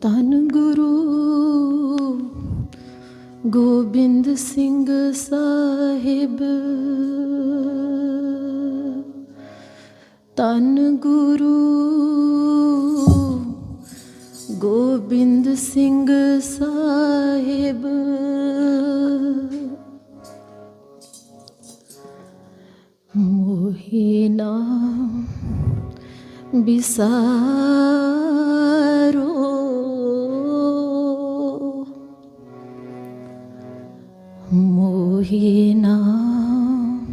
ਧੰਨ ਗੁਰੂ ਗੋਬਿੰਦ ਸਿੰਘ ਸਾਹਿਬ। ਧੰਨ ਗੁਰੂ ਗੋਬਿੰਦ ਸਿੰਘ ਸਾਹਿਬ। ਮੋਹੇ ਨਾਮ ਬਿਸਾਰੋ he now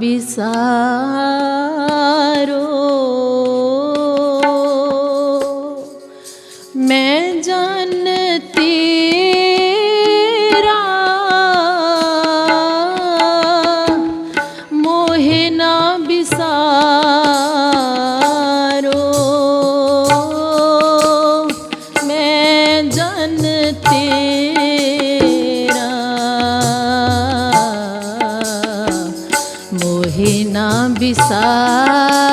વિસારો Viçar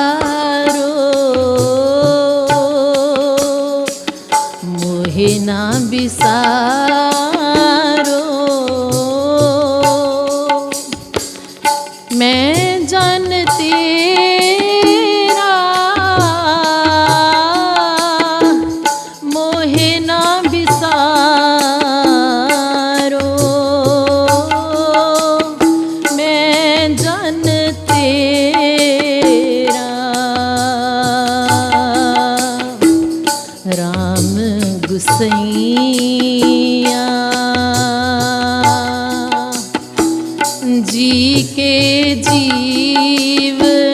जीव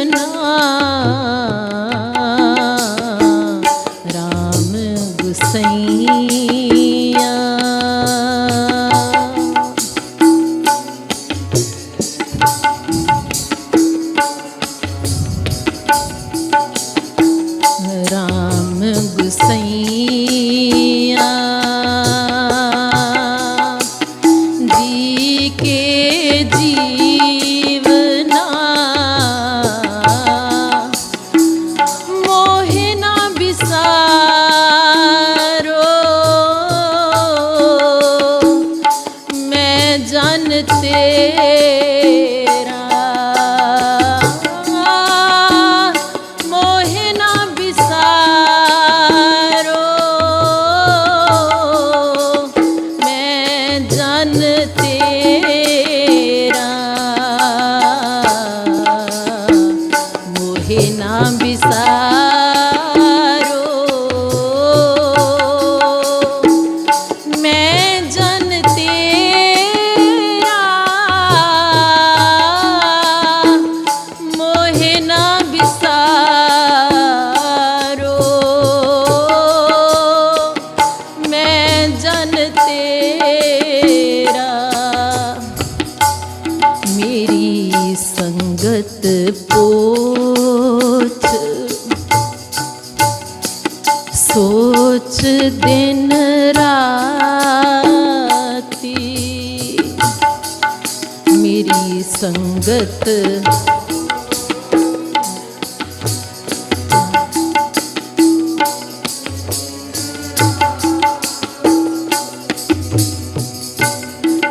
संगत।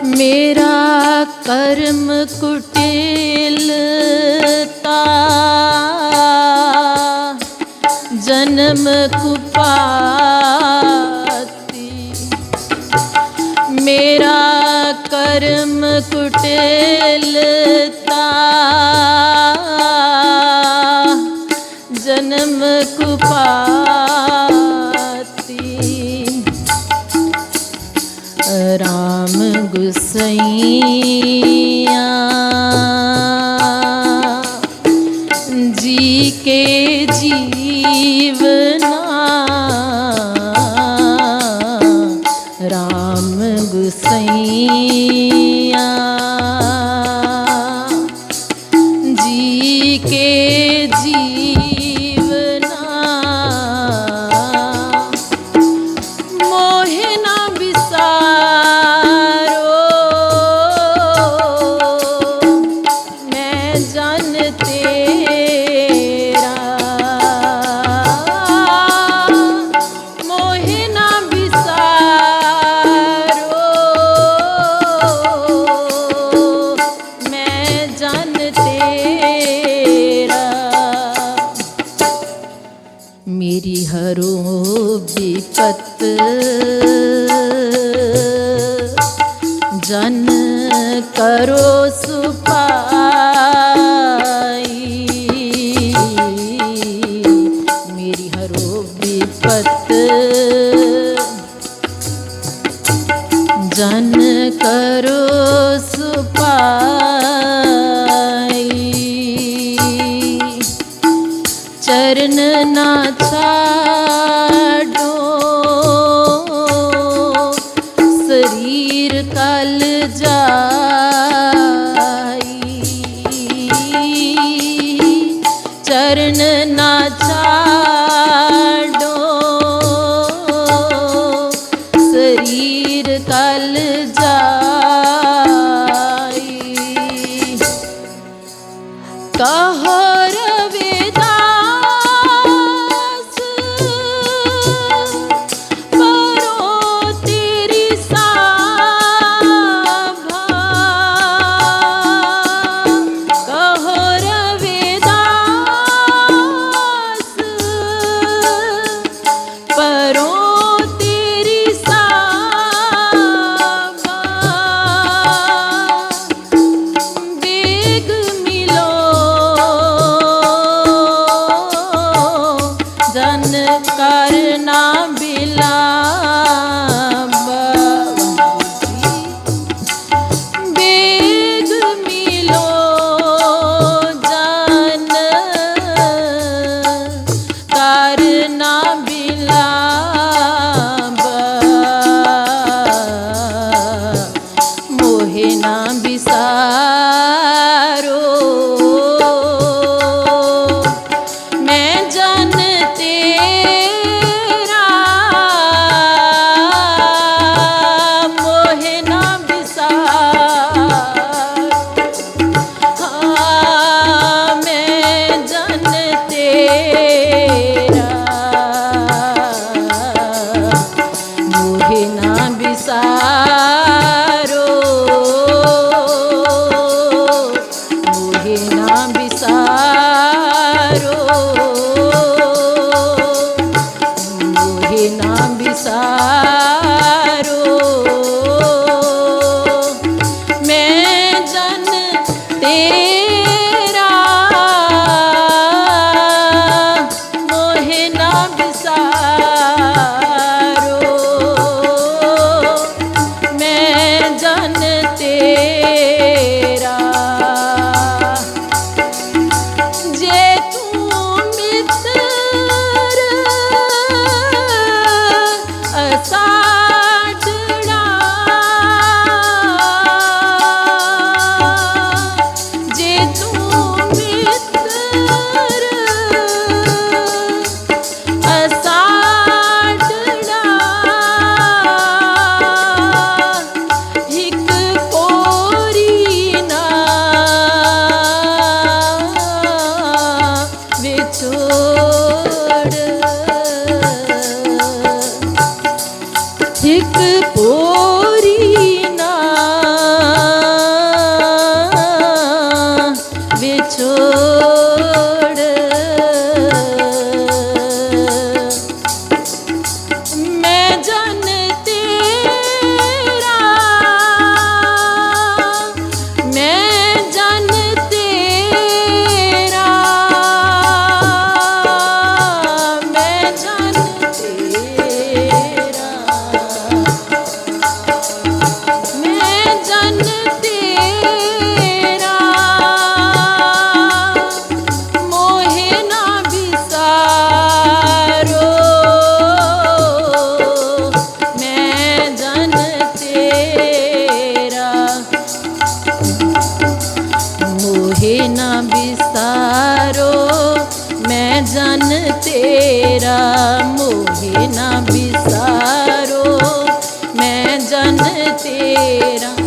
मेरा कर्म कुटिलता जन्म कुपाती। मेरा कर्म कुटेलता। जन्म कुपाती। राम गुसई। ਮੇਰੀ ਹਰੋ ਵਿਪਤ ਜਨ ਕਰੋ ਸੁਪਾਈ ਮੇਰੀ ਹਰੋ ਵਿਪਤ ਜਨ ਕਰੋ ਸੁਪਾਈ ਚਰਨ ਨਾ कल जा। mentira.